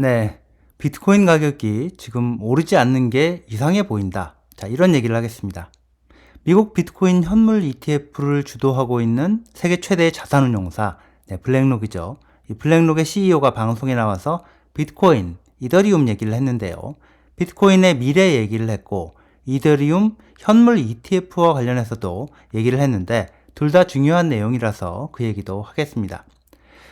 네. 비트코인 가격이 지금 오르지 않는 게 이상해 보인다. 자, 이런 얘기를 하겠습니다. 미국 비트코인 현물 ETF를 주도하고 있는 세계 최대의 자산운용사, 네, 블랙록이죠. 이 블랙록의 CEO가 방송에 나와서 비트코인, 이더리움 얘기를 했는데요. 비트코인의 미래 얘기를 했고, 이더리움 현물 ETF와 관련해서도 얘기를 했는데, 둘 다 중요한 내용이라서 그 얘기도 하겠습니다.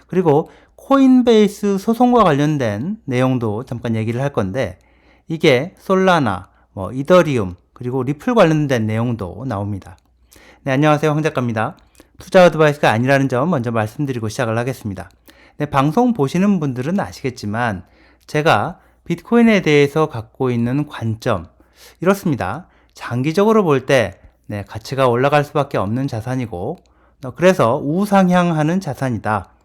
그리고 코인베이스 소송과 관련된 내용도 잠깐 얘기를 할 건데 이게 솔라나, 뭐 이더리움, 그리고 리플 관련된 내용도 나옵니다. 네, 안녕하세요. 황 작가입니다. 투자 어드바이스가 아니라는 점 먼저 말씀드리고 시작을 하겠습니다. 네, 방송 보시는 분들은 아시겠지만 제가 비트코인에 대해서 갖고 있는 관점 이렇습니다. 장기적으로 볼때 네, 가치가 올라갈 수밖에 없는 자산이고 어, 그래서 우상향하는 자산이다.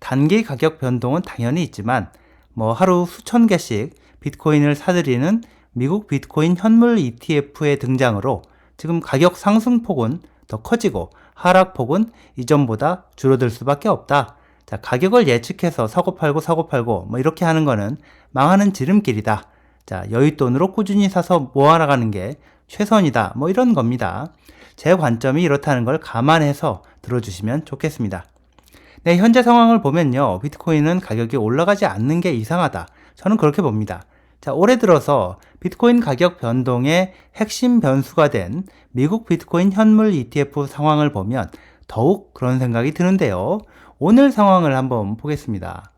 단기 가격 변동은 당연히 있지만 뭐 하루 수천 개씩 비트코인을 사들이는 미국 비트코인 현물 ETF의 등장으로 지금 가격 상승폭은 더 커지고 하락폭은 이전보다 줄어들 수밖에 없다. 자, 가격을 예측해서 사고 팔고 사고 팔고 뭐 이렇게 하는 거는 망하는 지름길이다. 자, 여윳돈으로 꾸준히 사서 모아나가는 게 최선이다. 뭐 이런 겁니다. 제 관점이 이렇다는 걸 감안해서 들어주시면 좋겠습니다. 네, 현재 상황을 보면요. 비트코인은 가격이 올라가지 않는 게 이상하다. 저는 그렇게 봅니다. 자, 올해 들어서 비트코인 가격 변동의 핵심 변수가 된 미국 비트코인 현물 ETF 상황을 보면 더욱 그런 생각이 드는데요. 오늘 상황을 한번 보겠습니다.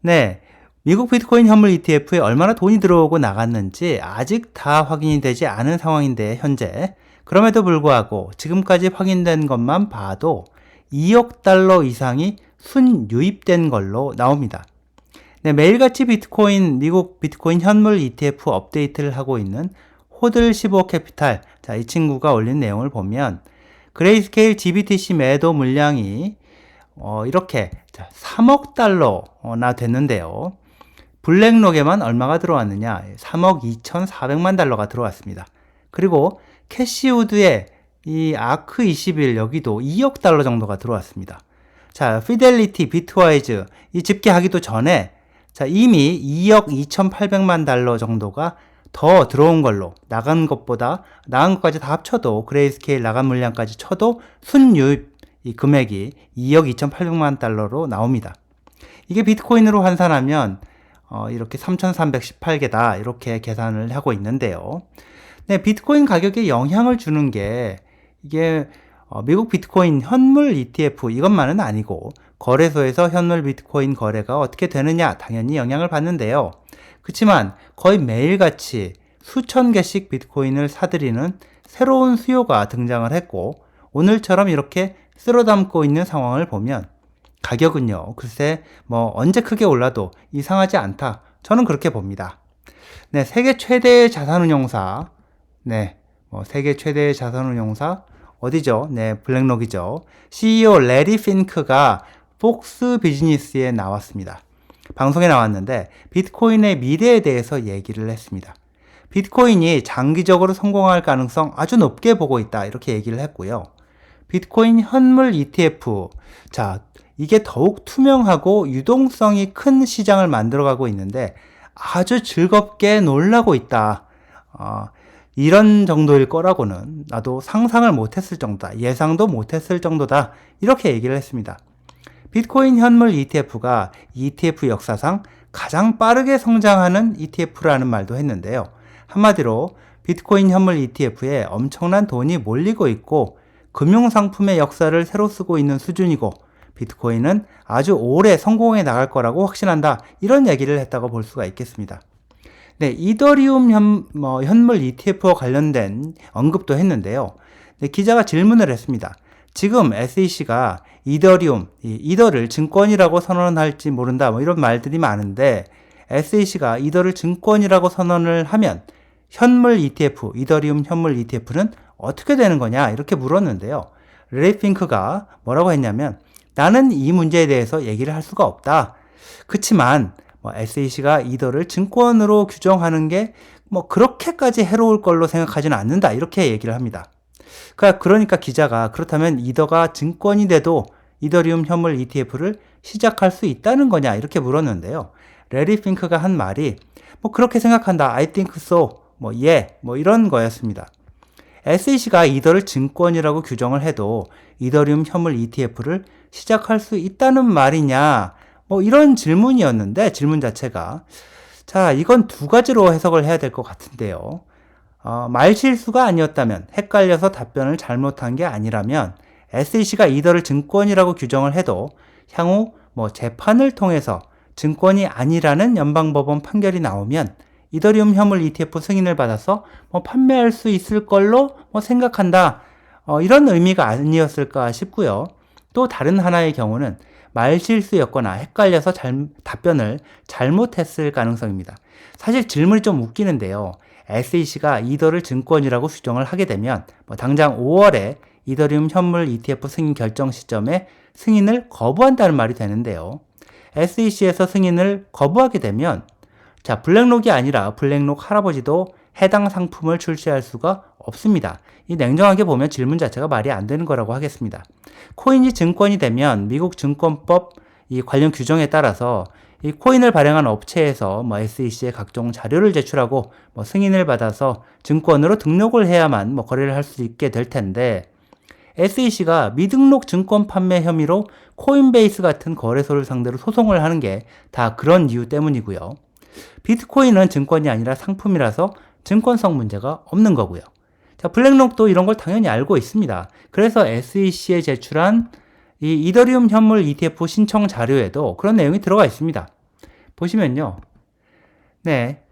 네. 미국 비트코인 현물 ETF에 얼마나 돈이 들어오고 나갔는지 아직 다 확인이 되지 않은 상황인데, 현재. 그럼에도 불구하고 지금까지 확인된 것만 봐도 2억 달러 이상이 순유입된 걸로 나옵니다. 네, 매일같이 비트코인, 미국 비트코인 현물 ETF 업데이트를 하고 있는 호들 15 캐피탈. 자, 이 친구가 올린 내용을 보면 그레이스케일 GBTC 매도 물량이 어, 이렇게 자, 3억 달러나 됐는데요. 블랙록에만 얼마가 들어왔느냐? 3억 2,400만 달러가 들어왔습니다. 그리고 캐시우드에 이 아크 21 여기도 2억 달러 정도가 들어왔습니다. 자, 피델리티, 비트와이즈 이 집계하기도 전에 자, 이미 2억 2,800만 달러 정도가 더 들어온 걸로 나간 것보다 나간 것까지 다 합쳐도 그레이스케일 나간 물량까지 쳐도 순유입 이 금액이 2억 2,800만 달러로 나옵니다. 이게 비트코인으로 환산하면 어, 이렇게 3,318개다 이렇게 계산을 하고 있는데요. 네, 비트코인 가격에 영향을 주는 게 이게 어, 미국 비트코인 현물 ETF 이것만은 아니고 거래소에서 현물 비트코인 거래가 어떻게 되느냐 당연히 영향을 받는데요. 그렇지만 거의 매일같이 수천 개씩 비트코인을 사들이는 새로운 수요가 등장을 했고 오늘처럼 이렇게 쓸어 담고 있는 상황을 보면 가격은요 글쎄 뭐 언제 크게 올라도 이상하지 않다 저는 그렇게 봅니다. 네 세계 최대의 자산운용사 네 뭐 세계 최대의 자산운용사 어디죠? 네, 블랙록이죠. CEO 레리 핀크가 폭스 비즈니스에 나왔습니다. 방송에 나왔는데 비트코인의 미래에 대해서 얘기를 했습니다. 비트코인이 장기적으로 성공할 가능성 아주 높게 보고 있다. 이렇게 얘기를 했고요. 비트코인 현물 ETF. 자, 이게 더욱 투명하고 유동성이 큰 시장을 만들어가고 있는데 아주 즐겁게 놀라고 있다. 어, 이런 정도일 거라고는 나도 상상을 못했을 정도다. 예상도 못했을 정도다. 이렇게 얘기를 했습니다. 비트코인 현물 ETF가 ETF 역사상 가장 빠르게 성장하는 ETF라는 말도 했는데요. 한마디로 비트코인 현물 ETF에 엄청난 돈이 몰리고 있고 금융상품의 역사를 새로 쓰고 있는 수준이고 비트코인은 아주 오래 성공해 나갈 거라고 확신한다. 이런 얘기를 했다고 볼 수가 있겠습니다. 네, 이더리움 현, 뭐, 현물 ETF와 관련된 언급도 했는데요. 네, 기자가 질문을 했습니다. 지금 SEC가 이더리움, 이더를 증권이라고 선언할지 모른다, 뭐 이런 말들이 많은데, SEC가 이더를 증권이라고 선언을 하면, 현물 ETF, 이더리움 현물 ETF는 어떻게 되는 거냐, 이렇게 물었는데요. 레이 핑크가 뭐라고 했냐면, 나는 이 문제에 대해서 얘기를 할 수가 없다. 그치만, 뭐 SEC가 이더를 증권으로 규정하는 게 뭐 그렇게까지 해로울 걸로 생각하지는 않는다. 이렇게 얘기를 합니다. 그러니까, 그러니까 기자가 그렇다면 이더가 증권이 돼도 이더리움 현물 ETF를 시작할 수 있다는 거냐 이렇게 물었는데요. 레리 핑크가 한 말이 뭐 그렇게 생각한다. I think so. 뭐 예. 뭐 이런 거였습니다. SEC가 이더를 증권이라고 규정을 해도 이더리움 현물 ETF를 시작할 수 있다는 말이냐? 뭐 이런 질문이었는데 질문 자체가 자 이건 두 가지로 해석을 해야 될 것 같은데요. 어, 말 실수가 아니었다면 헷갈려서 답변을 잘못한 게 아니라면 SEC가 이더를 증권이라고 규정을 해도 향후 뭐 재판을 통해서 증권이 아니라는 연방법원 판결이 나오면 이더리움 현물 ETF 승인을 받아서 뭐 판매할 수 있을 걸로 뭐 생각한다. 어, 이런 의미가 아니었을까 싶고요. 또 다른 하나의 경우는 말실수였거나 헷갈려서 잘, 답변을 잘못했을 가능성입니다. 사실 질문이 좀 웃기는데요. SEC가 이더를 증권이라고 규정을 하게 되면 뭐 당장 5월에 이더리움 현물 ETF 승인 결정 시점에 승인을 거부한다는 말이 되는데요. SEC에서 승인을 거부하게 되면 자, 블랙록이 아니라 블랙록 할아버지도 해당 상품을 출시할 수가 없습니다. 이 냉정하게 보면 질문 자체가 말이 안 되는 거라고 하겠습니다. 코인이 증권이 되면 미국 증권법 이 관련 규정에 따라서 이 코인을 발행한 업체에서 뭐 SEC에 각종 자료를 제출하고 뭐 승인을 받아서 증권으로 등록을 해야만 뭐 거래를 할 수 있게 될 텐데 SEC가 미등록 증권 판매 혐의로 코인베이스 같은 거래소를 상대로 소송을 하는 게 다 그런 이유 때문이고요. 비트코인은 증권이 아니라 상품이라서 증권성 문제가 없는 거고요. 자, 블랙록도 이런 걸 당연히 알고 있습니다. 그래서 SEC에 제출한 이 이더리움 현물 ETF 신청 자료에도 그런 내용이 들어가 있습니다. 보시면요. 네.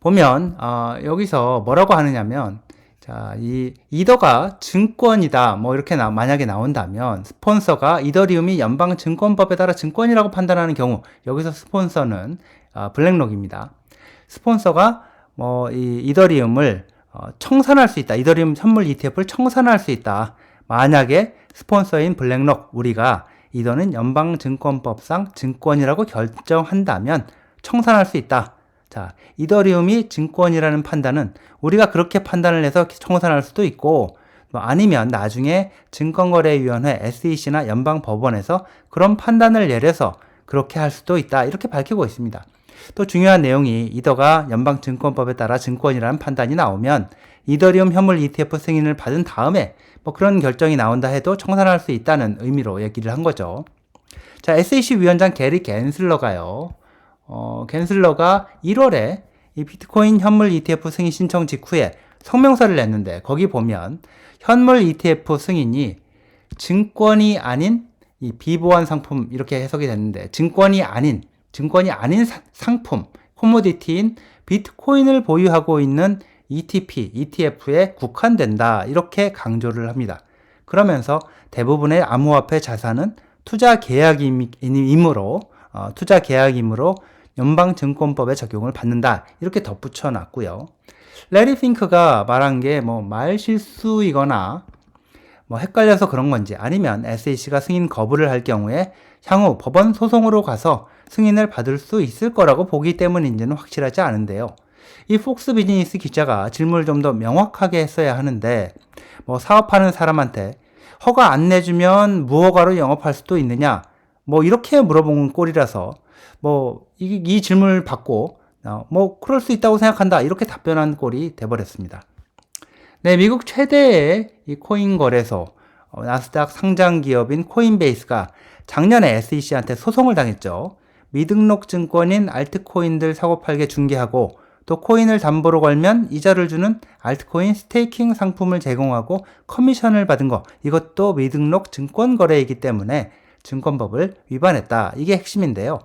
보면, 어, 여기서 뭐라고 하느냐면, 자, 이 이더가 증권이다. 뭐 이렇게 나, 만약에 나온다면 스폰서가 이더리움이 연방 증권법에 따라 증권이라고 판단하는 경우 여기서 스폰서는 아, 블랙록입니다. 스폰서가 뭐 이 이더리움을 어, 청산할 수 있다. 이더리움 현물 ETF를 청산할 수 있다. 만약에 스폰서인 블랙록 우리가 이더는 연방증권법상 증권이라고 결정한다면 청산할 수 있다. 자, 이더리움이 증권이라는 판단은 우리가 그렇게 판단을 해서 청산할 수도 있고 뭐 아니면 나중에 증권거래위원회 SEC나 연방법원에서 그런 판단을 내려서 그렇게 할 수도 있다. 이렇게 밝히고 있습니다. 또 중요한 내용이 이더가 연방증권법에 따라 증권이라는 판단이 나오면 이더리움 현물 ETF 승인을 받은 다음에 뭐 그런 결정이 나온다 해도 청산할 수 있다는 의미로 얘기를 한 거죠. 자, SEC 위원장 게리 겐슬러가요. 어, 겐슬러가 1월에 이 비트코인 현물 ETF 승인 신청 직후에 성명서를 냈는데 거기 보면 현물 ETF 승인이 증권이 아닌 이 비보안 상품 이렇게 해석이 됐는데 증권이 아닌 증권이 아닌 사, 상품 코모디티인 비트코인을 보유하고 있는 ETP, ETF에 국한된다 이렇게 강조를 합니다. 그러면서 대부분의 암호화폐 자산은 투자 계약이므로 어, 투자 계약이므로 연방증권법의 적용을 받는다. 이렇게 덧붙여 놨고요. 레리 핑크가 말한 게 뭐 말 실수이거나 뭐 헷갈려서 그런 건지 아니면 SEC가 승인 거부를 할 경우에 향후 법원 소송으로 가서 승인을 받을 수 있을 거라고 보기 때문인지는 확실하지 않은데요. 이 폭스 비즈니스 기자가 질문을 좀 더 명확하게 했어야 하는데 뭐 사업하는 사람한테 허가 안 내주면 무허가로 영업할 수도 있느냐 뭐 이렇게 물어본 꼴이라서 뭐, 이, 이 질문을 받고, 어, 뭐, 그럴 수 있다고 생각한다. 이렇게 답변한 꼴이 돼버렸습니다. 네, 미국 최대의 이 코인 거래소, 어, 나스닥 상장 기업인 코인베이스가 작년에 SEC한테 소송을 당했죠. 미등록 증권인 알트코인들 사고 팔게 중개하고 또 코인을 담보로 걸면 이자를 주는 알트코인 스테이킹 상품을 제공하고 커미션을 받은 거 이것도 미등록 증권 거래이기 때문에 증권법을 위반했다. 이게 핵심인데요.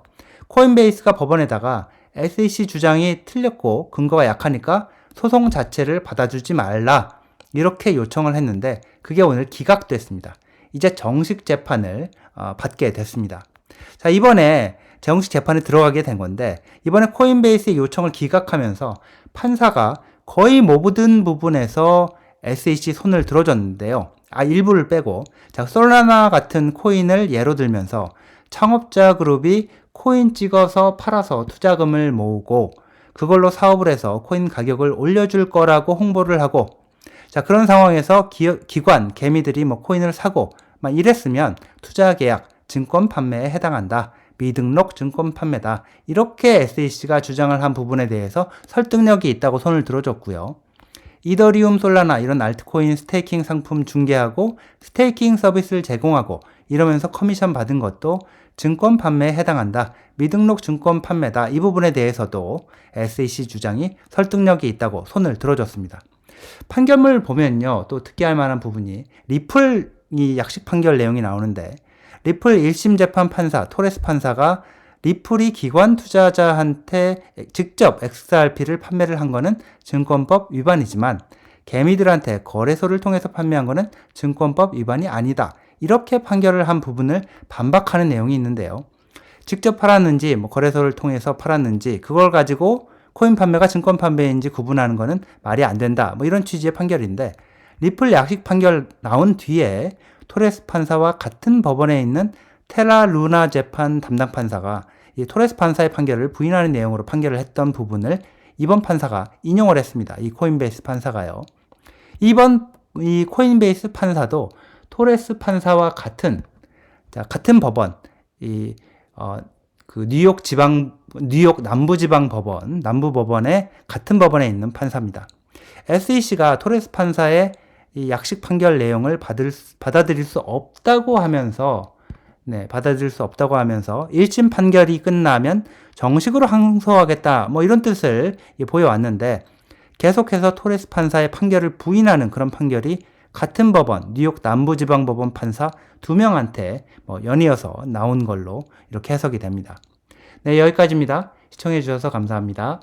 코인베이스가 법원에다가 SEC 주장이 틀렸고 근거가 약하니까 소송 자체를 받아주지 말라 이렇게 요청을 했는데 그게 오늘 기각됐습니다. 이제 정식 재판을 어, 받게 됐습니다. 자 이번에 정식 재판에 들어가게 된 건데 이번에 코인베이스의 요청을 기각하면서 판사가 거의 모든 부분에서 SEC 손을 들어줬는데요. 아 일부를 빼고 자 솔라나 같은 코인을 예로 들면서 창업자 그룹이 코인 찍어서 팔아서 투자금을 모으고 그걸로 사업을 해서 코인 가격을 올려줄 거라고 홍보를 하고 자 그런 상황에서 기, 기관 개미들이 뭐 코인을 사고 막 이랬으면 투자 계약 증권 판매에 해당한다 미등록 증권 판매다. 이렇게 SEC가 주장을 한 부분에 대해서 설득력이 있다고 손을 들어줬고요. 이더리움, 솔라나 이런 알트코인 스테이킹 상품 중개하고 스테이킹 서비스를 제공하고 이러면서 커미션 받은 것도 증권 판매에 해당한다. 미등록 증권 판매다. 이 부분에 대해서도 SEC 주장이 설득력이 있다고 손을 들어줬습니다. 판결문을 보면요. 또 특이할 만한 부분이 리플 이 약식 판결 내용이 나오는데 리플 1심 재판 판사 토레스 판사가 리플이 기관 투자자한테 직접 XRP를 판매를 한 거는 증권법 위반이지만 개미들한테 거래소를 통해서 판매한 거는 증권법 위반이 아니다. 이렇게 판결을 한 부분을 반박하는 내용이 있는데요. 직접 팔았는지 뭐 거래소를 통해서 팔았는지 그걸 가지고 코인 판매가 증권 판매인지 구분하는 거는 말이 안 된다. 뭐 이런 취지의 판결인데 리플 약식 판결 나온 뒤에 토레스 판사와 같은 법원에 있는 테라 루나 재판 담당 판사가 이 토레스 판사의 판결을 부인하는 내용으로 판결을 했던 부분을 이번 판사가 인용을 했습니다. 이 코인베이스 판사가요. 이번 이 코인베이스 판사도 토레스 판사와 같은 자, 같은 법원 이 어, 그 뉴욕 지방 뉴욕 남부 지방 법원 남부 법원의 같은 법원에 있는 판사입니다. SEC가 토레스 판사의 이 약식 판결 내용을 받을, 받아들일 수 없다고 하면서 네, 받아들일 수 없다고 하면서 1심 판결이 끝나면 정식으로 항소하겠다 뭐 이런 뜻을 보여왔는데 계속해서 토레스 판사의 판결을 부인하는 그런 판결이 같은 법원 뉴욕 남부지방법원 판사 두 명한테 뭐 연이어서 나온 걸로 이렇게 해석이 됩니다. 네, 여기까지입니다. 시청해 주셔서 감사합니다.